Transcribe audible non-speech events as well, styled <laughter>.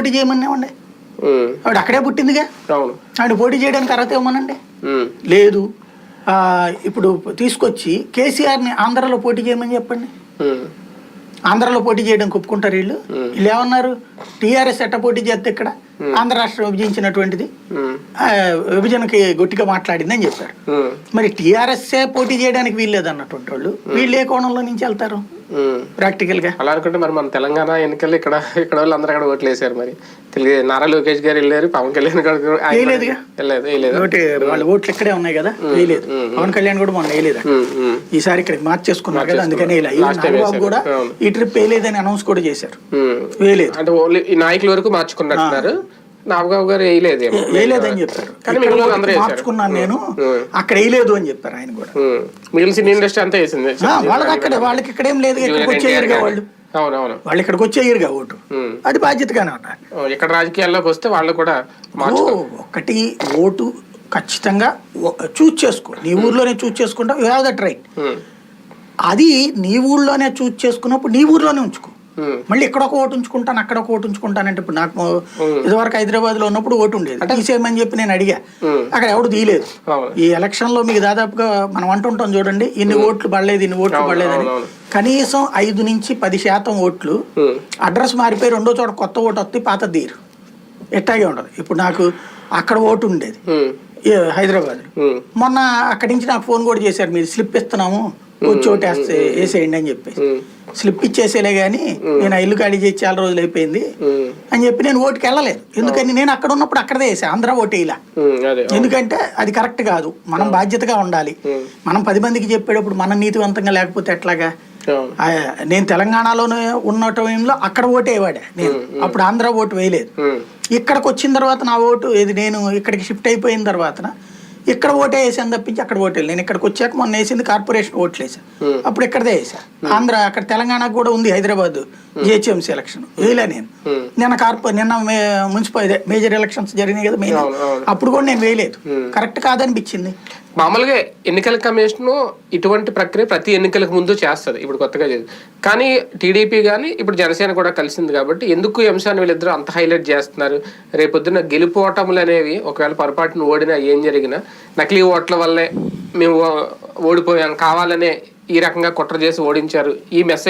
పోటీ చేయమన్నామండి. ఆవిడ అక్కడే పుట్టిందిగా. ఆవిడ పోటీ చేయడానికి అర్హత ఇవ్వమనండి లేదు. ఇప్పుడు తీసుకొచ్చి కేసీఆర్ని ఆంధ్రాలో పోటీ చేయమని చెప్పండి. ఆంధ్రాలో పోటీ చేయడానికి ఒప్పుకుంటారు వీళ్ళు. వీళ్ళు ఏమన్నారు? టీఆర్ఎస్ ఎట్ట పోటీ చేస్తే ఇక్కడ? ఆంధ్ర రాష్ట్రం విభజించినటువంటిది. ఆ, విభజనకి గట్టిగా మాట్లాడిందని చెప్పారు. ఉమ్, మరి టీఆర్ఎస్ఏ పోటీ చేయడానికి వీల్లేదు అన్నటువంటి వాళ్ళు వీళ్ళు ఏ కోణంలో నుంచి వెళ్తారు. ప్రాక్టికల్గా అలా అనుకుంటే మరి మన తెలంగాణ ఎన్నికల్లో ఇక్కడ ఇక్కడ వాళ్ళు అందరూ అక్కడ ఓట్లు వేసారు మరి. తెలుగు నారా లోకేష్ గారు వెళ్ళారు పవన్ కళ్యాణ్ గారు వాళ్ళ ఓట్లు ఇక్కడే ఉన్నాయి కదా వేయలేదు. పవన్ కళ్యాణ్ కూడా మొన్న వేయలేదు? ఈసారి ఇక్కడ మార్చేసుకున్నారు కదా అందుకని. కూడా. ఈ ట్రిప్ వేయలేదని అనౌన్స్ కూడా చేశారు. వేయలేదు. అంటే ఓన్లీ ఈ నాయకుల వరకు మార్చుకున్నట్టున్నారు. నాగబాబు గారు వేయలేదు. <laughs> వేయలేదని చెప్పారు. కానీ మార్చుకున్నాను నేను. అక్కడ వేయలేదు అని చెప్పారు ఆయన కూడా. మిగిలిన సినీ ఇండస్ట్రీ అంతా వేసింది. వాళ్ళకి అక్కడ వాళ్ళకి ఇక్కడ ఏం లేదు ఇక్కడికి వచ్చేయరుగా వాళ్ళు. అవునవును. వాళ్ళు ఇక్కడికి వచ్చేయరుగా ఓటు. అది బాధ్యతగానే ఉన్నారు ఇక్కడ రాజకీయాల్లోకి వస్తే వాళ్ళు కూడా ఒకటి ఓటు ఖచ్చితంగా చూజ్ చేసుకో. నీ ఊర్లోనే చూజ్ చేసుకుంటావు యూ హ్యావ్ దట్ రైట్. అది నీ ఊర్లోనే చూజ్ చేసుకున్నప్పుడు నీ ఊర్లోనే ఉంచుకో. మళ్ళీ ఇక్కడ ఒక ఓటు ఉంచుకుంటాను అక్కడ ఒక ఓటు ఉంచుకుంటానంటే ఇప్పుడు నాకు ఇదివరకు హైదరాబాద్లో ఉన్నప్పుడు ఓటు ఉండేది. తీసేయమని చెప్పి నేను అడిగా. ఉమ్. అక్కడ ఎవడు తీయలేదు. ఈ ఎలక్షన్లో మీకు దాదాపుగా మనం అంటుంటాం చూడండి ఇన్ని ఓట్లు పడలేదు ఇన్ని ఓట్లు పడలేదని. అవును, కనీసం ఐదు నుంచి పది శాతం ఓట్లు అడ్రస్ మారిపోయి రెండో చోట కొత్త ఓటు వస్తే పాత తీరు. ఎట్టాగే ఉండదు. ఇప్పుడు నాకు అక్కడ ఓటు ఉండేది. హైదరాబాద్ మొన్న అక్కడి నుంచి నాకు ఫోన్ కూడా చేశారు మీరు స్లిప్ ఇస్తున్నాము వచ్చి ఓటు వేస్తే వేసేయండి అని చెప్పేసి. స్లిప్ ఇచ్చేసేలే కానీ నేను ఇల్లు ఖాళీ చేసి చాలా రోజులు అయిపోయింది. అని చెప్పి నేను ఓటుకి వెళ్ళలేదు. ఎందుకని నేను అక్కడ ఉన్నప్పుడు అక్కడదే వేసా ఆంధ్ర ఓటు వేయలా ఉమ్, అదే ఎందుకంటే అది కరెక్ట్ కాదు. మనం బాధ్యతగా ఉండాలి. మనం పది మందికి చెప్పేటప్పుడు మనం నీతివంతంగా లేకపోతే ఎట్లాగా? నేను తెలంగాణలోనే ఉన్న టైంలో అక్కడ ఓటు వేయవాడే నేను. అప్పుడు ఆంధ్ర ఓటు వేయలేదు. ఇక్కడికి వచ్చిన తర్వాత నా ఓటు ఇది నేను ఇక్కడికి షిఫ్ట్ అయిపోయిన తర్వాత ఇక్కడ ఓటే వేసాను తప్పించి అక్కడ ఓటు నేను ఇక్కడికి వచ్చాక మొన్న వేసింది కార్పొరేషన్ ఓట్లు వేసాను Hmm. అప్పుడు ఇక్కడదే వేసా. ఆంధ్ర అక్కడ తెలంగాణకు కూడా ఉంది హైదరాబాద్. జిహెచ్ఎంసీ ఎలక్షన్ వేయలే నేను. Hmm. నిన్న కార్పొ నిన్న మున్సిపల్ ఇదే మేజర్ ఎలక్షన్స్ జరిగినాయి కదా మెయిన్. అప్పుడు కూడా నేను వేయలేదు. కరెక్ట్ కాదనిపించింది. మామూలుగా ఎన్నికల కమిషన్ ఇటువంటి ప్రక్రియ ప్రతి ఎన్నికలకు ముందు చేస్తుంది ఇప్పుడు కొత్తగా చేసి కానీ టీడీపీ కానీ ఇప్పుడు జనసేన కూడా కలిసింది కాబట్టి ఎందుకు ఈ అంశాన్ని వీళ్ళిద్దరూ అంత హైలైట్ చేస్తున్నారు? రేపొద్దున గెలుపోటములు అనేవి ఒకవేళ పొరపాటున ఓడినా ఏం జరిగినా నకిలీ ఓట్ల వల్లే మేము ఓడిపోయాం కావాలనే ఈ రకంగా కుట్ర చేసి ఓడించారు. ఈ మెసేజ్